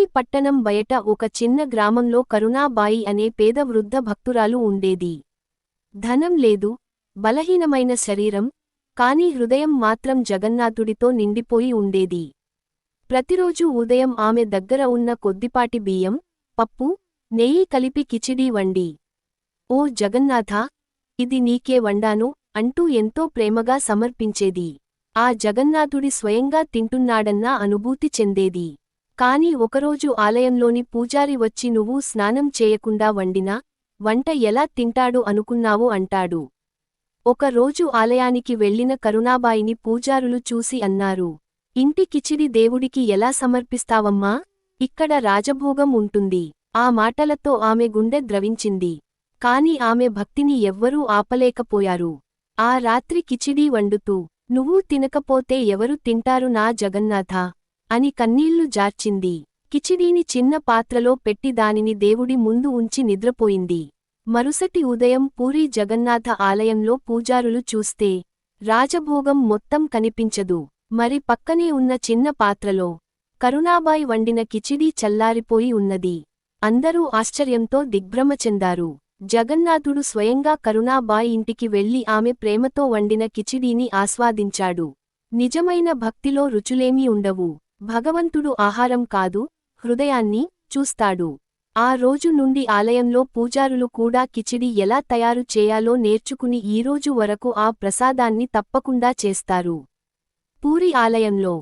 పూరీ పట్టణం బయట ఒక చిన్న గ్రామంలో కరుణాబాయి అనే పేద వృద్ధ భక్తురాలు ఉండేది. ధనం లేదు బలహీనమైన శరీరం కాని హృదయం మాత్రం జగన్నాథుడితో నిండిపోయి ఉండేది. ప్రతిరోజూ ఉదయం ఆమె దగ్గర ఉన్న కొద్దిపాటి బియ్యం పప్పు నెయ్యి కలిపి కిచిడీ వండి. ఓ జగన్నాథ ఇది నీకే వండాను అంటూ ఎంతో ప్రేమగా సమర్పించేది. ఆ జగన్నాథుడి స్వయంగా తింటున్నాడన్న అనుభూతి చెందేది. కాని ఒకరోజు ఆలయంలోని పూజారి వచ్చి నువ్వు స్నానం చేయకుండా వండినా వంట ఎలా తింటాడు అనుకున్నావు అంటాడు. ఒక రోజు ఆలయానికి వెళ్ళిన కరుణాబాయిని పూజారులు చూసి అన్నారు ఇంటి కిచిడి దేవుడికి ఎలా సమర్పిస్తావమ్మా? ఇక్కడ రాజభోగం ఉంటుంది. ఆ మాటలతో ఆమె గుండె ద్రవించింది. కాని ఆమె భక్తిని ఎవ్వరూ ఆపలేకపోయారు. ఆ రాత్రి కిచిడీ వండుతూ నువ్వు తినకపోతే ఎవరు తింటారు నా జగన్నాథ? అని కన్నీళ్ళు జార్చింది. కిచిడీని చిన్న పాత్రలో పెట్టి దానిని దేవుడి ముందు ఉంచి నిద్రపోయింది. మరుసటి ఉదయం పూరీ జగన్నాథ ఆలయంలో పూజారులు చూస్తే రాజభోగం మొత్తం కనిపించదు. మరి పక్కనే ఉన్న చిన్న పాత్రలో కరుణాబాయి వండిన కిచిడీ చల్లారిపోయి ఉన్నది. అందరూ ఆశ్చర్యంతో దిగ్భ్రమ చెందారు. జగన్నాథుడు స్వయంగా కరుణాబాయి ఇంటికి వెళ్ళి ఆమె ప్రేమతో వండిన కిచిడీని ఆస్వాదించాడు. నిజమైన భక్తిలో రుచులేమీ ఉండవు. భగవంతుడు ఆహారం కాదు హృదయాన్ని చూస్తాడు. ఆ రోజు నుండి ఆలయంలో పూజారులు కూడా కిచిడి ఎలా తయారు చేయాలో నేర్చుకుని ఈరోజు వరకు ఆ ప్రసాదాన్ని తప్పకుండా చేస్తారు. పూరి ఆలయంలో